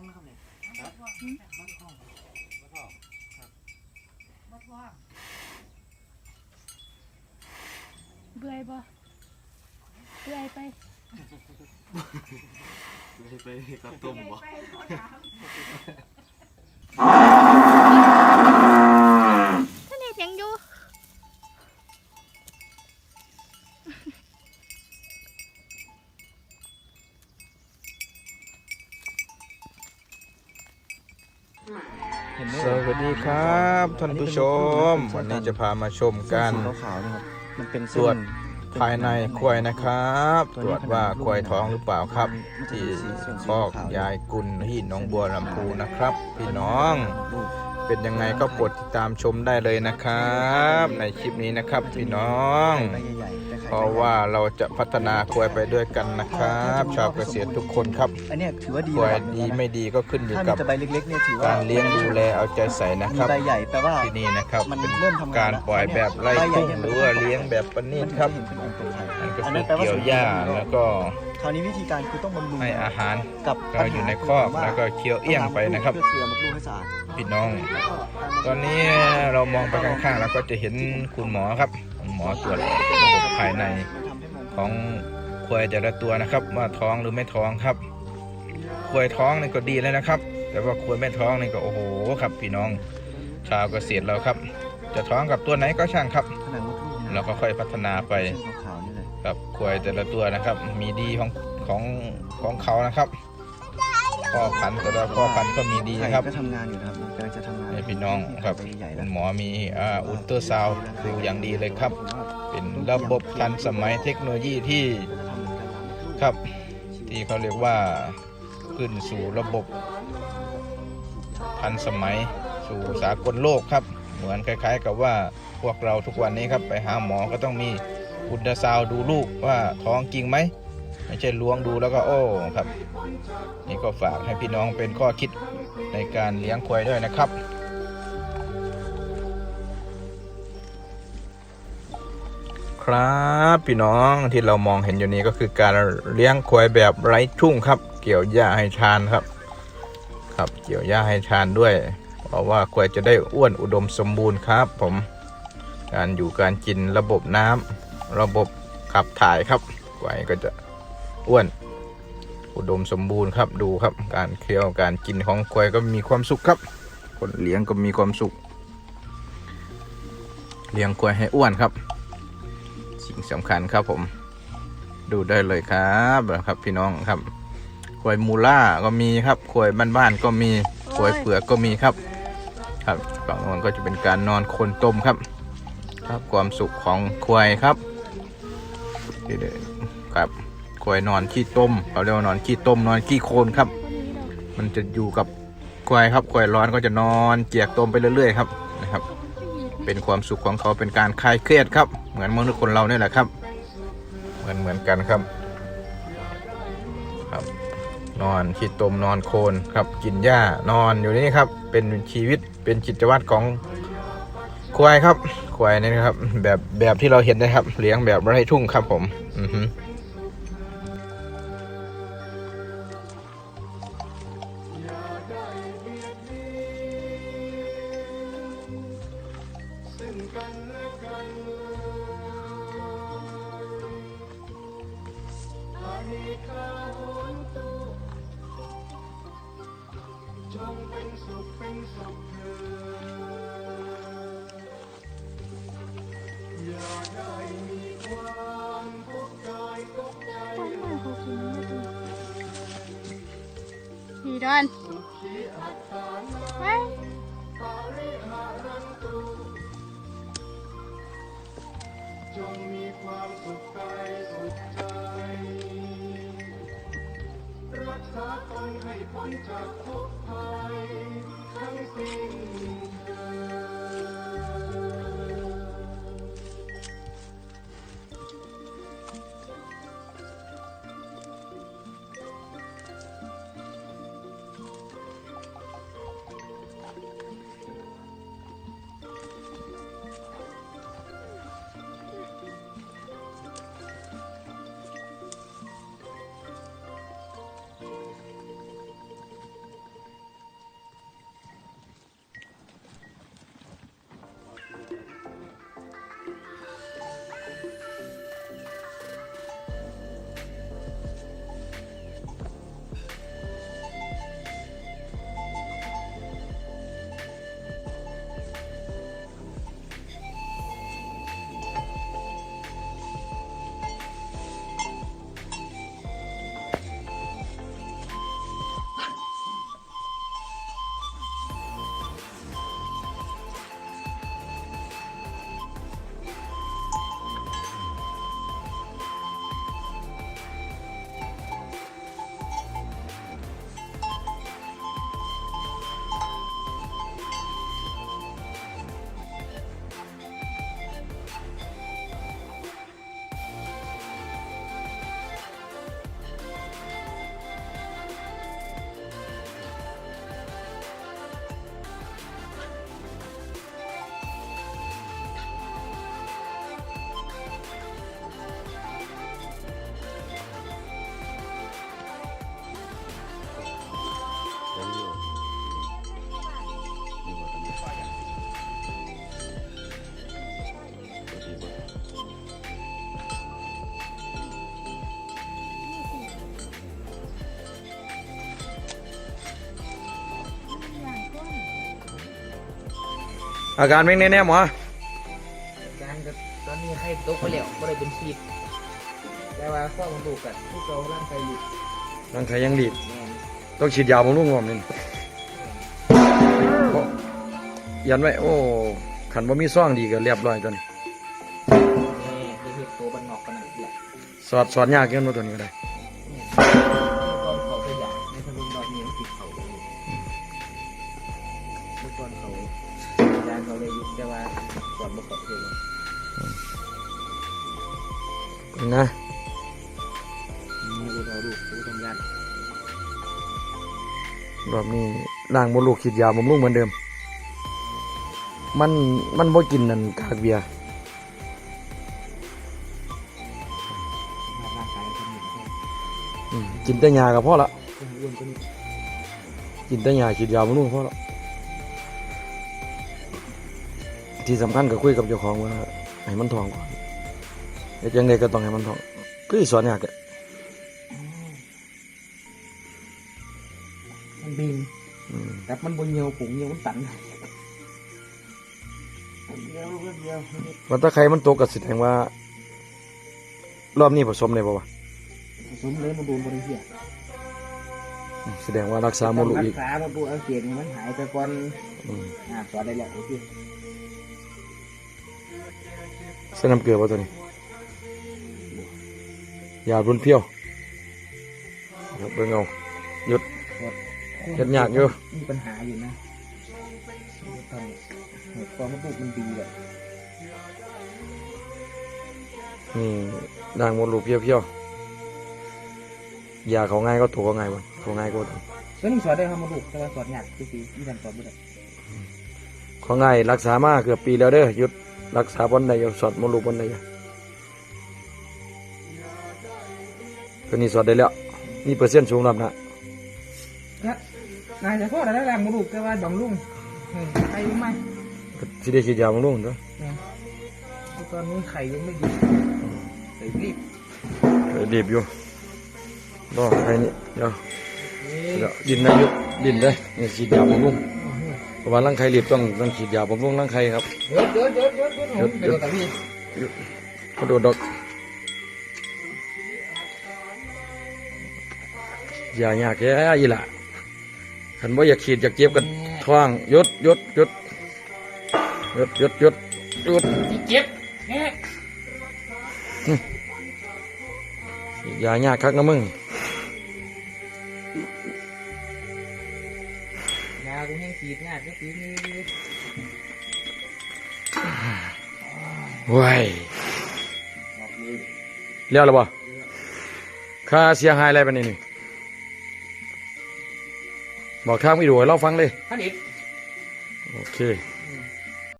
องนะครับเนี่ยครับบ้านทองมะทองเบื่อยบ่เบื่อยไปไปไปกับต้มบ่ ท่านเฮ็ดหยังอยู่ สวัสดีครับ ท่านผู้ชม วันนี้จะพามาชมกันเส้นสีขาวๆนะครับมันเป็นตเส้รวจนภายในควายนะครับ ตรวจว่าควายท้องหรือเปล่าครับ ที่คอกยายกุลที่หนองบัวลำพูนะครับ พี่น้อง ลูกเป็นยังไงก็โปรดติดตามชมได้เลยนะครับ ในคลิปนี้นะครับ พี่น้อง ใบใหญ่ๆแต่ไข่ เพราะว่าเราจะพัฒนาควายไปด้วยกันนะครับ ชาวเกษตรทุกคนครับอันเนี้ยถือว่าดีควายระดับหนึ่ดีงแล้วนะไม่ดีก็ขึ้นอยู่ถ้ากัมีบแต่ใบเล็กๆเนี่ยถือว่าการเลี้ยงดูแลเอาใจใส่นะมีครับ ใบใหญ่แปลว่า ที่นี่นะครับมันเป็นเริ่มทำงานการแล้วปล่อยแบบไล่ใบใหญ่ทุ่งเนี่ยหรือว่าเลี้ยงแบบประณีตครับ มันจะเห็นเป็นองค์เป็นไข่นั่นก็อันคืนั้นอแปลว่าเกี่ยวหญ้าแล้วก็ คราวนี้วิธีการคือต้องบำรุงให้อาหารกับก็อยู่ในคอกแล้วก็เคี้ยวเอี้ยงไปนะครับเพื่อเคลียร์มดลูกให้สะอาดพี่น้องแล้วก็ตอนนี้เรามองไปข้างๆแล้วก็จะเห็นคุณหมอครับคุณหมอตรวจระบบภายในทำให้มันของควายแต่ละตัวนะครับ ว่าท้องหรือไม่ท้องครับควายท้องนี่ก็ดีแล้วนะครับ แต่ว่าควายไม่ท้องนี่ก็โอ้โหครับพี่น้อง ชาวเกษตรเราครับ จะท้องกับตัวไหนก็ช่างครับขนาดมดลูกเนี่ยเราก็ค่อยพัฒนาไป กับควายแต่ละตัวนะครับ มีดีของของของเขานะครับพ่อพันธุ์แต่ละพ่อพันธุ์ก็มีดีนะครับไข่ก็ทำงานอยู่นะครับมันกำลังจะทำงานให้พี่น้องครับใบใหญ่ๆคุแล้วณหมอมีอ่าอุลตราซาวด์ดูอย่างดีเลยครับ เป็นระบบทันสมัยเทคโนโลยีที่ครับ ที่เขาเรียกว่าขึ้นสู่ระบบ ทันสมัยสู่สากลโลกครับ เหมือนคล้าย ๆ กับว่าพวกเราทุกวันนี้ครับไปหาหมอก็ต้องมี อุลตาซาวดูลูกว่าท้องจริงไหมไม่ใช่ล้วงดูแล้วก็โอ้ครับ นี่ก็ฝากให้พี่น้องเป็นข้อคิดในการเลี้ยงควายด้วยนะครับครับพี่น้องที่เรามองเห็นอยู่นี้ก็คือการเลี้ยงควายแบบไร้ทุ่งครับ เกี่ยวหญ้าให้ชานครับ ครับเกี่ยวหญ้าให้ชานด้วย เพราะว่าควายจะได้อ้วนอุดมสมบูรณ์ครับ ผมการอยู่การกินระบบน้ำ ระบบขับถ่ายครับควายก็จะอ้วน อุดมสมบูรณ์ครับดูครับ การเคี้ยวการกินของควายก็มีความสุขครับ คนเลี้ยงก็มีความสุข เลี้ยงควายให้อ้วนครับ สิ่งสำคัญครับผม ดูได้เลยครับนะครับพี่น้องครับควายมูล่าก็มีครับควายบ้านๆก็มีควายเปลือกก็มีครับ ครับฝั่งโน้นก็จะเป็นการนอนคนต้มครับ ครับความสุขของควายครับ นี่เลยครับควยนอนขี้ต้มเขาเรียกว่านอนขี้ต้มนอนขี้โคลนครับ มันจะอยู่กับควยครับควยร้อนก็จะนอนเจียกต้มไปเรื่อย ๆ ครับนะครับ เป็นความสุขของเขาเป็นการคลายเครียดครับ เหมือนมนุษย์คนเราเนี่ยแหละครับ เหมือนเหมือนกันครับครับ นอนขี้ต้มนอนโคลนครับกินหญ้านอนอยู่นี่ครับ เป็นชีวิตเป็นกิจวัตรของ ควายครับ ควายนี่นะครับ แบบแบบที่เราเห็นนะครับ เลี้ยงแบบไร่ทุ่งครับผม อือฮึพี่ด อนไปน อาการเป็นแน่ๆหมอการก็ตอนนี้ให้ตกไปแล้วบ่ได้เป็นชีดแต่ว่าข้อมันดูกันที่เราร่างกายอยู่ร่างกายยังดีดแม่นต้องฉีดยาบำรุงก่อนนี่โอ้ยันไว้โอ้ขันบ่มีซ่องดีก็เรียบร้อยตัวนี้แม่ที่เฮ็ดตัวบันนอกขนาดนี้แหละสอดสอดยากเกินมาตัวนี้ก็ได้ ยานเขาเลยยุบแต่ว่าก่อนบ่เขาเลยนะมีรู้เราลูกรู้ตรงยันรอบนี้ล่างบ่ลูกฉีดยาบำรุงเหมือนเดิม มันมันบ่กินนั่นกากเบียร์กินแต่ยาก็พอละกินแต่ยาฉีดยาบำรุงพอละ ที่สำคัญก็คุยกับเจ้าของว่าให้มันท้องก่อนเฮ็ดจังไดก็ต้องให้มันท้องคือสิสอนยากแหละมันบินอืมแต่มันบนเหี่ยวปุ๋งเหี่ยวมันตันเดียวเดียวว่าถ้าใครมันตกก็แสดงว่า รอบนี้ผสมได้บ่วะสมเลยมันโดนบริเวณอืมแสดงว่ารักษาโมลุรัอีกษามันดูเอาเสียงมันหายไปก่อนอืมอ่าสอนได้แล้วโอเคใส่น้ำเกลือบ่ตัวนี้ยารุนเพี้ยวครับเบิ่งเอาหยุดเฮ็ดยากอยู่มีปัญหาอยู่นะทำหัวคอมันบุกมันดีแบบนี่ด่างโมลุเพี้ยวเพี้ยวๆยาเขาง่ายก็ตัวเขาง่ายบ่เขาง่ายกว่าตัวแล้วนี่สอนได้ครับมาลูกแต่ว่าสอนยากคือสิมีการสอนไม่ได้เขาง่ายรักษามาเกือบปีแล้วเด้อหยุด รักษาบนใดอยู่สอดโมลุบนใดอยู่ตัวนี้สอดได้แล้วนี่เปอร์เซ็นต์สูงรับนะนะนายจะพ่อได้แล้วมาลูกแต่ว่าดองลุงใครรู้ไหมสิได้ฉีดยาบำรุงเด้อตอนนี้ไข่ยังไม่ดีไข่รีบเออดีบอยู่รอใครนี่เดี๋ยวเดี๋ยวดินนะยุดดินได้อนี่ฉีดยาบำรุง เพราะว่าร่างไข่รีบต้องต้องฉีดยาบำรุงร่างไข่ครับเดี๋ยวเดี๋ยวเดี๋ยวเดี๋ยวเดี๋ยวผมไปดูตาพี่กระโดดดอกอย่าอยากแค่อีหละขันบ่าอยากขีดอยากเจ็บกันท้องยุดยุดยุดยุดยุดยุดยุดเจ็บแน่อย่าอยากคักนะมึง กูแห้งขีดง่ายก็ขีดนี่ว้ายเลี้ยวแล้วบ่ค่าเสียหายอะไรไปนี่นี่บอกทางไม่ดูให้เราฟังเลยท่านอีกโอเค